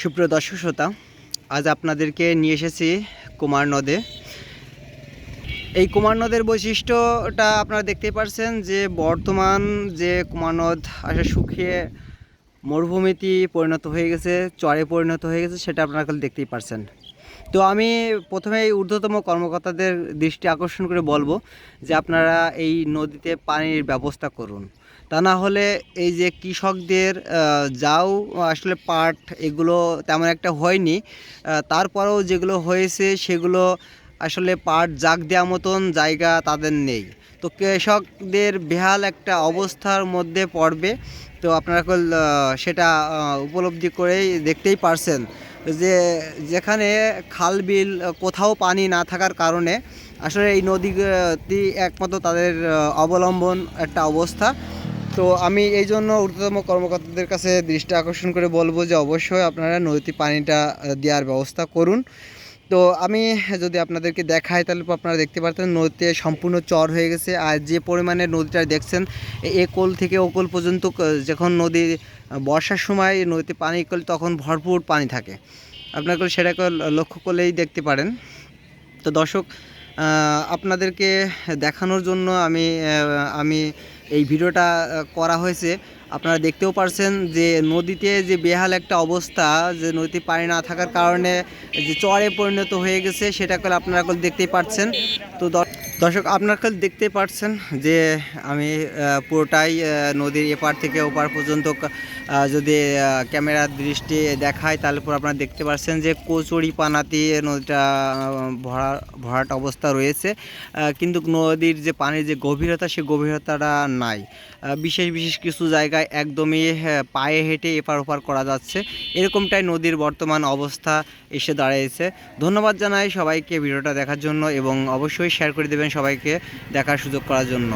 সুপ্রিয় দর্শক শ্রোতা, আজ আপনাদেরকে নিয়ে এসেছি কুমার নদে। এই কুমার নদের বৈশিষ্ট্যটা আপনারা দেখতে পারছেন যে, বর্তমান যে কুমার নদ আসে শুকিয়ে মরুভূমিতে পরিণত হয়ে গেছে, চরে পরিণত হয়ে গেছে, সেটা আপনারা দেখতেই পারছেন। তো আমি প্রথমে এই ঊর্ধ্বতম কর্মকর্তাদের দৃষ্টি আকর্ষণ করে বলব যে আপনারা এই নদীতে পানির ব্যবস্থা করুন। তা না হলে এই যে কৃষকদের যাও, আসলে পাট এগুলো তেমন একটা হয়নি। তারপরেও যেগুলো হয়েছে সেগুলো আসলে পাট জাগ দেওয়া মতন জায়গা তাদের নেই। তো কৃষকদের বেহাল একটা অবস্থার মধ্যে পড়বে। তো আপনারা সেটা উপলব্ধি করেই দেখতেই পারছেন। যে যেখানে খাল বিল কোথাও পানি না থাকার কারণে আসলে এই নদীটি একমাত্র তাদের অবলম্বন একটা অবস্থা। তো আমি এই জন্য ঊর্ধ্বতম কর্মকর্তাদের কাছে দৃষ্টি আকর্ষণ করে বলব যে অবশ্যই আপনারা নদীতে পানিটা দেওয়ার ব্যবস্থা করুন। তো আমি যদি আপনাদেরকে দেখাই, তাহলে আপনারা দেখতে পারতেন নদীতে সম্পূর্ণ চর হয়ে গেছে। আর যে পরিমাণে নদীটা দেখছেন, এ- কোল থেকে ও কোল পর্যন্ত যখন নদী বর্ষার সময় নদীতে পানি করলে তখন ভরপুর পানি থাকে। আপনাকে সেটাকে লক্ষ্য করলেই দেখতে পারেন। তো দর্শক আপনাদেরকে দেখানোর জন্য আমি আমি এই ভিডিওটা করা হয়েছে। আপনারা দেখতেও পারছেন যে নদীতে যে বেহাল একটা অবস্থা, যে নদীতে পানি না থাকার কারণে যে চরে পরিণত হয়ে গেছে, সেটা আপনারা দেখতেই পাচ্ছেন তো দর্শক, আপনার কল দেখতে পাচ্ছেন যে আমি পুরোটাই নদীর এপার থেকে ওপার পর্যন্ত যদি ক্যামেরার দৃষ্টি দেখায়, তাহলে পর আপনারা দেখতে পাচ্ছেন যে কচুরি পানাতে নদীটা ভরা, ভরাট অবস্থা রয়েছে। কিন্তু নদীর যে পানির যে গভীরতা, সে গভীরতাটা নাই। বিশেষ বিশেষ কিছু জায়গায় একদমই পায়ে হেঁটে এপার ওপার করা যাচ্ছে। এরকমটাই নদীর বর্তমান অবস্থা এসে দাঁড়িয়েছে। ধন্যবাদ জানাই সবাইকে ভিডিওটা দেখার জন্য এবং অবশ্যই শেয়ার করে দেবেন সবাইকে দেখার সুযোগ করার জন্য।